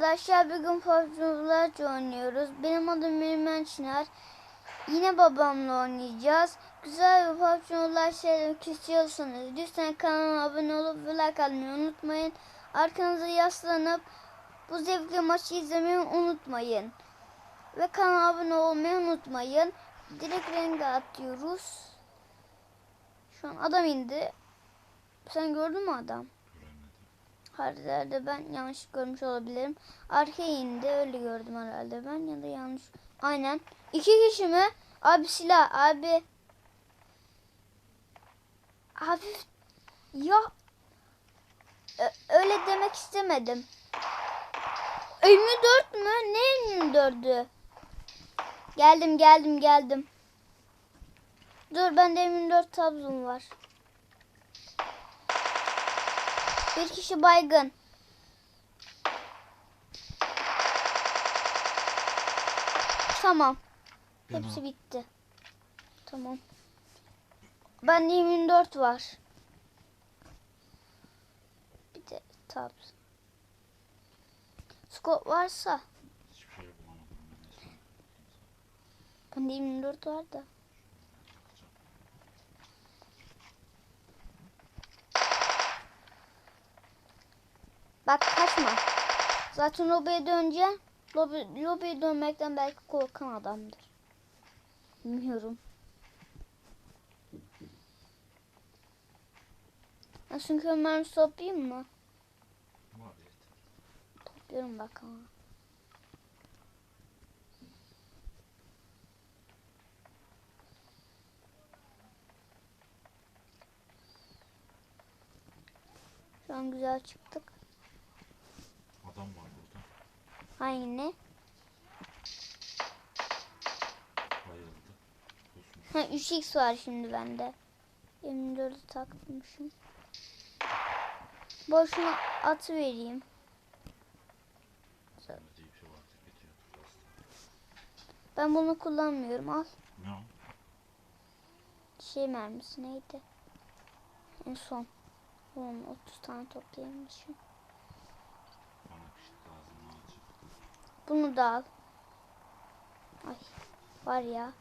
arkadaşlar bugün PUBG oynuyoruz. Benim adım Mirmen Çınar. Yine babamla oynayacağız. Güzel bir PUBG Mobile şeyler istiyorsanız lütfen kanalıma abone olup ve like atmayı unutmayın. Arkanıza yaslanıp bu zevkli maçı izlemeyi unutmayın. Ve kanala abone olmayı unutmayın. Direkt renge atıyoruz. Şu an adam indi. Sen gördün mü adam? Haritada ben yanlış görmüş olabilirim. Arkaya öyle gördüm herhalde ben ya da yanlış. Aynen. İki kişi mi? Abi silah abi. Hafif ya öyle demek istemedim. 24 mü? Ne 24'ü? Geldim geldim geldim. Dur bende 24 tabzum var. Bir kişi baygın. Tamam. Hepsi bitti. Tamam. Bende 24 var. Bir de tab. Skop varsa. Ben de. Bende 24 var da. Bak kaçma. Zaten lobiye döneceğim. Lobi, lobiye dönmekten belki korkan adamdır. Bilmiyorum. Ben çünkü mermi toplayayım mı? Topluyorum bak ama. Şu an güzel çıktık. Adam var burada. Aynı. Ha 3x var şimdi bende. 24'ü takmışım. Boşuna atı vereyim. Şey. Bastı. Ben bunu kullanmıyorum. Al. Ne o? Şey mermisi neydi? En son. Oğlum 30 tane toplayamışım. Bana kışık lazım. Ne olacak? Bunu da al. Ay var ya.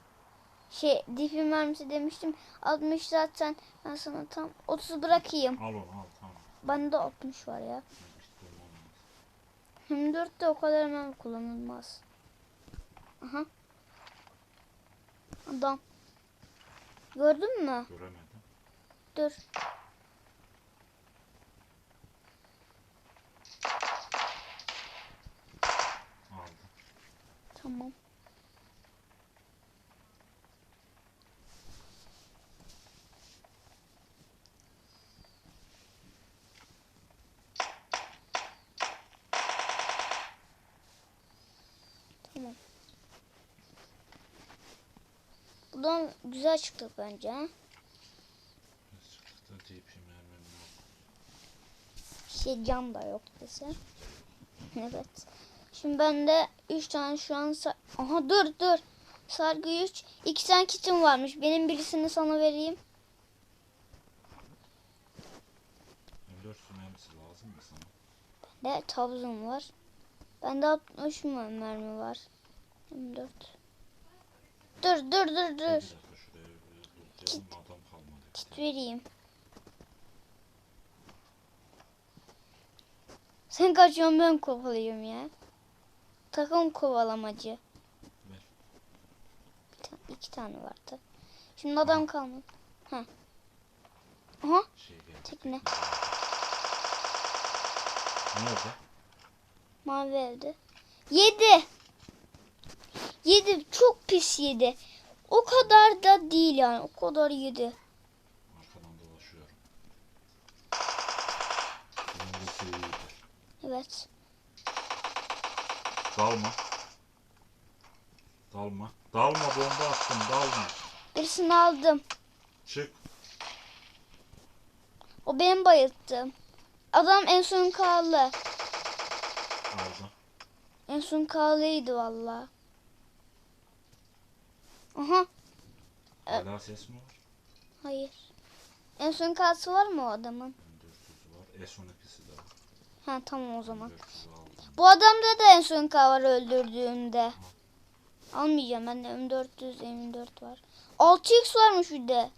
Şey dipi mermisi demiştim. 60 zaten. Ben sana tam 30 bırakayım. Al onu al tamam. Bende 60 var ya. Olmaz. 24 de o kadar hemen kullanılmaz. Aha. Adam. Gördün mü? Göremedim. Dur. Aldım. Tamam. Tamam. Buradan güzel çıktık bence. çıktık da deyip şey cam da yok desem. evet. Şimdi bende 3 tane şu an Aha dur dur. Sargı 3. 2 tane kitim varmış. Benim birisini sana vereyim. M4 su mermisi lazım mı sana? Ne tabzum var. Bende 60 mı mermi var. 24. Dur dur dur dur. kalmadı. Kit vereyim. Sen kaçıyorsun ben kovalıyorum ya. Takım kovalamacı. Ver. Bir tane, iki tane vardı. Şimdi adam kalmadı. Heh. Aha Şey tekne. Nerede? Mavi evde. Yedi. Yedi. Çok pis yedi. O kadar da değil yani. O kadar yedi. Arkadan dolaşıyorum. Evet. Dalma. Dalma. Dalma bomba attım dalma. Birisini aldım. Çık. O benim bayılttım. Adam en son kaldı. Aldım. En son kallıydı valla. Aha. Hala ses mi var? Hayır. En son kalsı var mı o adamın? M400'ü var. S12'si de var. Ha tamam o zaman. M400'ü aldım. Bu adamda da en son var öldürdüğümde. Almayacağım ben de M400 M4 var. 6x varmış bir de.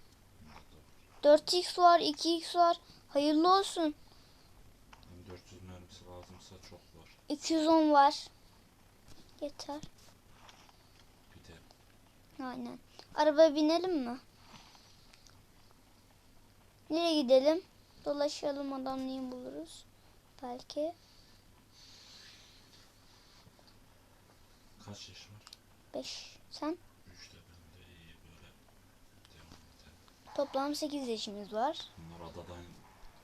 4x var 2x var. Hayırlı olsun. M400 mermisi lazımsa çok var. 210 var. Yeter. De Aynen. Arabaya binelim mi? Nereye gidelim? Dolaşalım adamlayı buluruz. Belki. kaç yaş var? 5. Sen? 3 de bende iyi böyle devam edelim. Toplam 8 yaşımız var. Bunlar adadan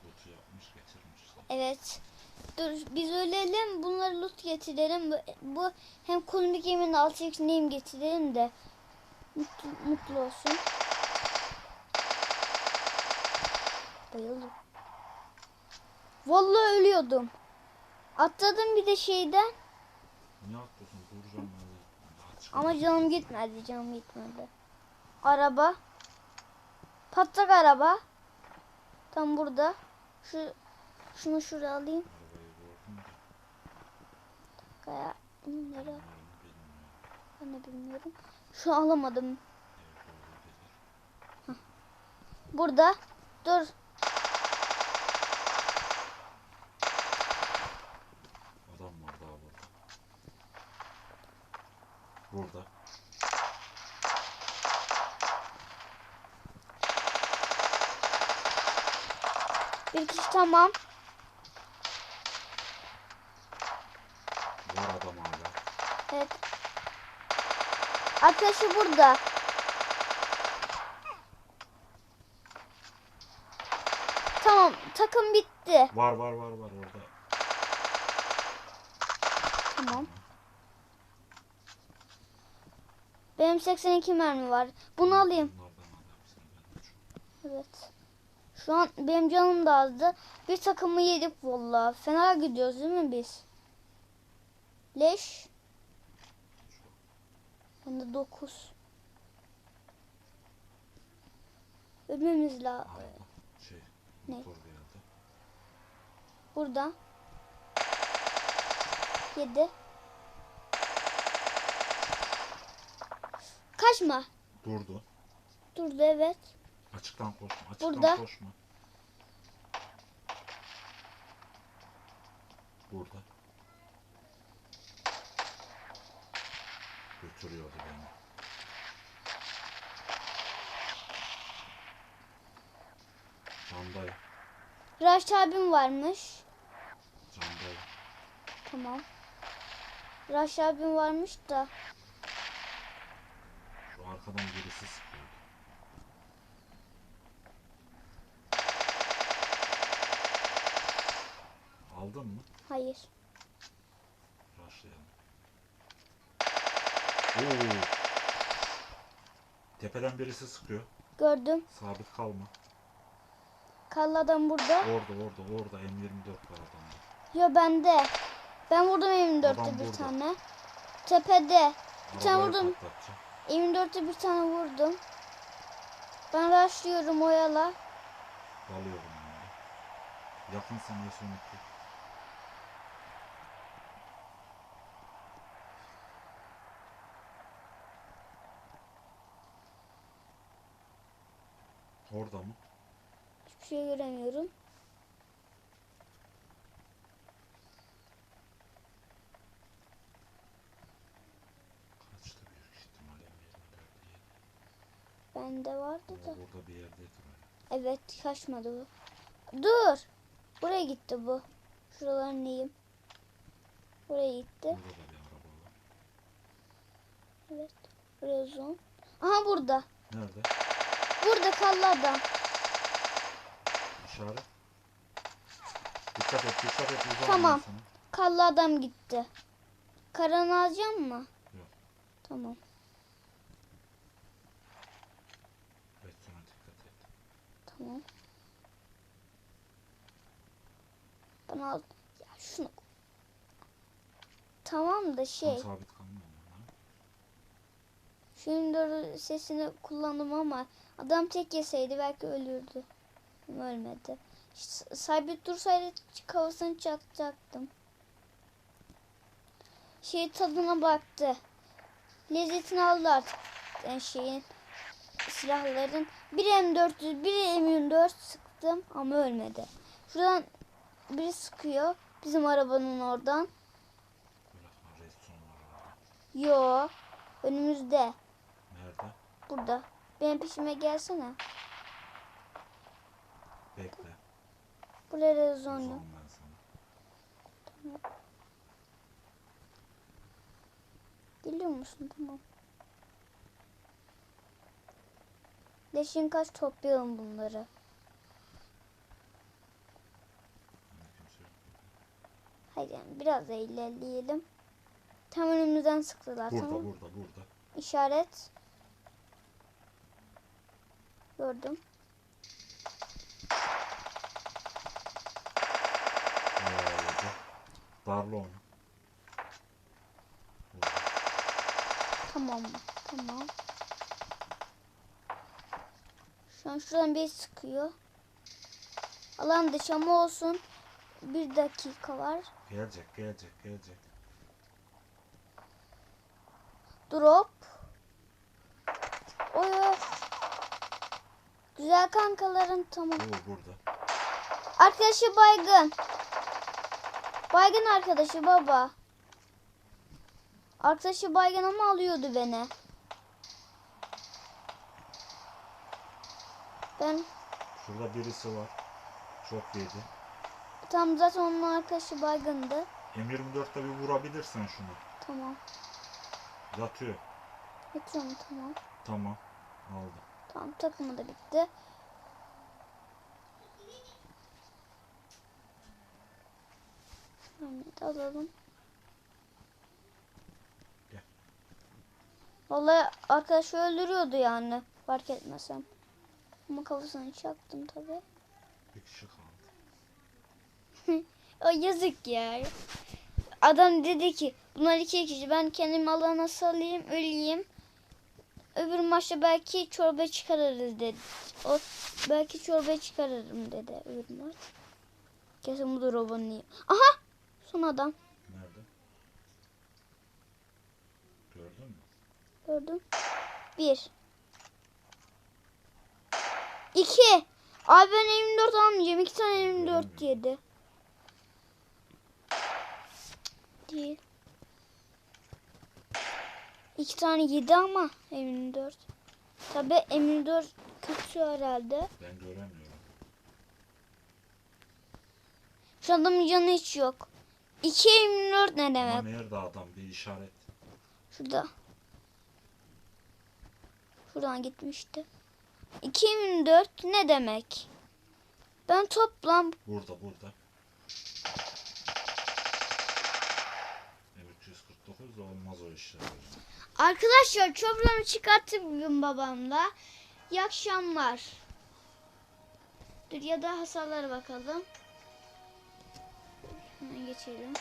loot'u yapmış getirmişler. Evet. Dur biz ölelim. Bunları loot getirelim. Bu, bu hem kolumdaki gemimin altı neyim getirelim de mutlu, mutlu olsun. Bayıldım. Vallahi ölüyordum. Atladım bir de şeyden. Niye atlıyorsun? Duracağım ben. Ama canım gitmedi. Canım gitmedi. Araba. Patlak araba. Tam burada. Şu şunu şuraya alayım. Kaya. Nereye? Ben de bilmiyorum. Şu alamadım. Burada. Dur. Adam var daha burada. Burada. Bir kişi tamam. Var adam hala. Evet. Arkadaşı burada. Tamam. Takım bitti. Var var var var orada. Tamam. Benim 82 mermi var. Bunu alayım. Evet. Şu an benim canım da azdı. Bir takımı yedik vallahi. Fena gidiyoruz değil mi biz? Leş. Bende 9. Ölmemiz lazım. Şey Ne? Burada. 7. Kaçma. Durdu. Durdu evet. Açıktan koşma. Açıktan Burada. koşma. Burada. Götürüyordu beni. Candayım. Raş abim varmış. Candayım. Tamam. Raş abim varmış da. Arkadan sıkıyordu. Aldın mı? Hayır. Başlayalım. Oo. Tepeden birisi sıkıyor. Gördüm. Sabit kalma. Kallı adam burada. Orada orada orada M24 var adamda. Yo bende. Ben vurdum Adam M24'te bir burada. tane. Tepede. Bir tane Arabayı vurdum. patlatacağım. M24'te bir tane vurdum. Ben rushlıyorum oyala. Dalıyorum ben de. Yakınsın ya sönüklü. Orada mı? Hiçbir şey göremiyorum. Bende vardı da. Burada bir yerdeydi. Evet kaçmadı bu. Dur. Buraya gitti bu. Şuralar neyim? Buraya gitti. Burada da bir araba var. Evet. Buraya zoom. Aha burada. Nerede? Burada kallı adam. İşaret. Dikkat et, dikkat et. Uzak Tamam. sana. Kallı adam gitti. Karanı alacak mı? Yok. Tamam. Restoran dikkat et. Tamam. Bana al. Ya şunu. Tamam da şey. Sabit kalmıyor? Şimdi sesini kullandım ama adam tek yeseydi belki ölürdü. Ölmedi. S- Sabit dursaydı kafasını çakacaktım. şey tadına baktı. Lezzetini aldı artık yani şeyin silahların. Bir M400 bir M24 sıktım ama ölmedi. Şuradan biri sıkıyor bizim arabanın oradan. Yo önümüzde Nerede? burada. Benim peşime gelsene. Bekle. Buraya rezonlu. Sana. Geliyor musun? Tamam. Leşin kaç toplayalım bunları. Yani biraz da ilerleyelim. Tam önümüzden sıktılar Burada tamam. burada burada. İşaret. Gördüm. Ee, Darla onu. Tamam? Tamam. Şu an şuradan bir sıkıyor. Alan dışı ama olsun. Bir dakika var. Gelecek gelecek gelecek. Drop. Oy oy. Güzel kankalarım tamam. Bu burada. Arkadaşı baygın. Baygın arkadaşı baba. Arkadaşı baygın ama alıyordu beni. Ben Şurada birisi var. Çok yedi. tam zaten onun arkadaşı baygındı. M24'te bir vurabilirsen şunu. Tamam. Yatıyor. Yapıyorum tamam. Tamam. Aldım. Tamam takımı da bitti. Da alalım. Gel. Vallahi arkadaş öldürüyordu yani. Fark etmesem. Ama kafasını çaktım tabi. Bir kişi kaldı. O yazık ya. Adam dedi ki bunlar iki kişi ben kendimi alana salayım öleyim. Öbür maçta belki çorba çıkarırız dedi. O belki çorba çıkarırım dedi öbür maç. Kesin o bunu. Aha! Son adam. Nerede? Gördün mü? Gördüm. Bir. İki. Abi ben M24 almayacağım. İki tane M24 yedi. Değil. İki tane yedi ama M24. Tabi M24 kötü herhalde. Ben göremiyorum. Şu adamın canı hiç yok. İki M24 ne Ama demek? nerede adam? Bir işaret. Şurada. Şuradan gitmişti. 2004 ne demek? Ben toplam Burada burada. M349 da olmaz o işler. arkadaşlar toplamı çıkarttık bugün babamla. İyi akşamlar. Dur ya da hasarlara bakalım. Hemen geçelim.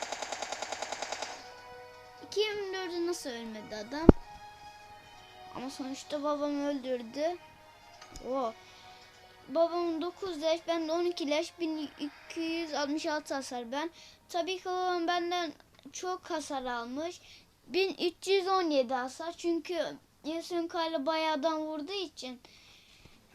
2004'ü nasıl ölmedi adam? Ama sonuçta babam öldürdü. O. Babamın 9 leş, ben de 12 leş, 1266 hasar ben. Tabii ki babam benden çok hasar almış. 1317 hasar çünkü Yasun Kayla bayağıdan vurduğu için